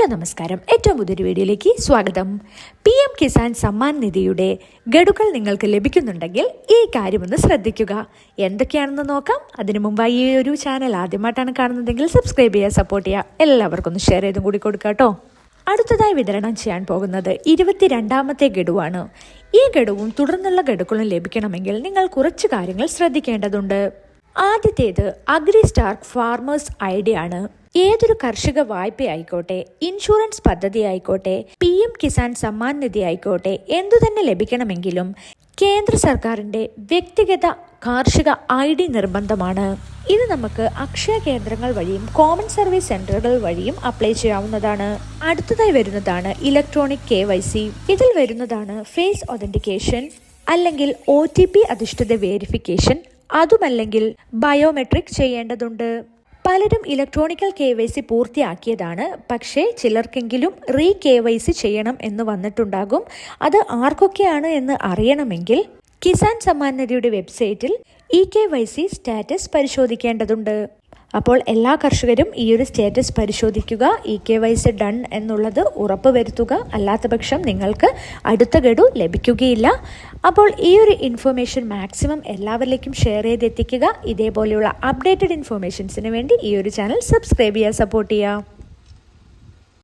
Hello നമസ്കാരം. ഏറ്റവും പുതിയൊരു വീഡിയോയിലേക്ക് സ്വാഗതം. പി എം കിസാൻ സമ്മാൻ നിധിയുടെ ഗഡുക്കൾ നിങ്ങൾക്ക് ലഭിക്കുന്നുണ്ടെങ്കിൽ ഈ കാര്യമൊന്ന് ശ്രദ്ധിക്കുക. എന്തൊക്കെയാണെന്ന് നോക്കാം. അതിനു മുമ്പായി ഈ ഒരു ചാനൽ ആദ്യമായിട്ടാണ് കാണുന്നതെങ്കിൽ സബ്സ്ക്രൈബ് ചെയ്യുക സപ്പോർട്ട് ചെയ്യുക. എല്ലാവർക്കും ഒന്ന് ഷെയർ ചെയ്തും കൂടി കൊടുക്കുക കേട്ടോ. അടുത്തതായി വിതരണം ചെയ്യാൻ പോകുന്നത് ഇരുപത്തിരണ്ടാമത്തെ ഗഡുവാണ്. ഈ ഗഡുവും തുടർന്നുള്ള ഗഡുക്കളും ലഭിക്കണമെങ്കിൽ നിങ്ങൾ കുറച്ച് കാര്യങ്ങൾ ശ്രദ്ധിക്കേണ്ടതുണ്ട്. ആദ്യത്തേത് അഗ്രി സ്റ്റാർക്ക് ഫാർമേഴ്സ് ഐഡിയ ആണ്. ഏതൊരു കർഷക വായ്പ ആയിക്കോട്ടെ ഇൻഷുറൻസ് പദ്ധതി ആയിക്കോട്ടെ പി എം കിസാൻ സമ്മാൻ നിധി ആയിക്കോട്ടെ എന്തു തന്നെ ലഭിക്കണമെങ്കിലും കേന്ദ്ര സർക്കാരിന്റെ വ്യക്തിഗത കാർഷിക ഐ ഡി നിർബന്ധമാണ്. ഇത് നമുക്ക് അക്ഷയ കേന്ദ്രങ്ങൾ വഴിയും കോമൺ സർവീസ് സെന്ററുകൾ വഴിയും അപ്ലൈ ചെയ്യാവുന്നതാണ്. അടുത്തതായി വരുന്നതാണ് ഇലക്ട്രോണിക് കെ വൈ സി ഇതിൽ വരുന്നതാണ് ഫേസ് ഒതന്റിക്കേഷൻ അല്ലെങ്കിൽ ഒ ടി പി അധിഷ്ഠിത വേരിഫിക്കേഷൻ അതുമല്ലെങ്കിൽ ബയോമെട്രിക് ചെയ്യേണ്ടതുണ്ട്. പലരും ഇലക്ട്രോണിക്കൽ കെ വൈ സി പൂർത്തിയാക്കിയതാണ്. പക്ഷേ ചിലർക്കെങ്കിലും റീ കെ വൈ സി ചെയ്യണം എന്ന് വന്നിട്ടുണ്ടാകും. അത് ആർക്കൊക്കെയാണ് എന്ന് അറിയണമെങ്കിൽ കിസാൻ സമ്മാൻ നിധിയുടെ വെബ്സൈറ്റിൽ E K Y C status പരിശോധിക്കേണ്ടതുണ്ട്. അപ്പോൾ എല്ലാ കർഷകരും ഈ ഒരു സ്റ്റാറ്റസ് പരിശോധിക്കുക. E K Y C done എന്നുള്ളത് ഉറപ്പുവരുത്തുക അല്ലാത്ത പക്ഷം നിങ്ങൾക്ക് അടുത്ത ഗഡു ലഭിക്കുകയില്ല. അപ്പോൾ ഈ ഒരു ഇൻഫർമേഷൻ മാക്സിമം എല്ലാവരിലേക്കും ഷെയർ ചെയ്തെത്തിക്കുക. ഇതേപോലെയുള്ള അപ്ഡേറ്റഡ് ഇൻഫർമേഷൻസിന് വേണ്ടി ഈ ഒരു ചാനൽ സബ്സ്ക്രൈബ് ചെയ്യുക സപ്പോർട്ട് ചെയ്യുക.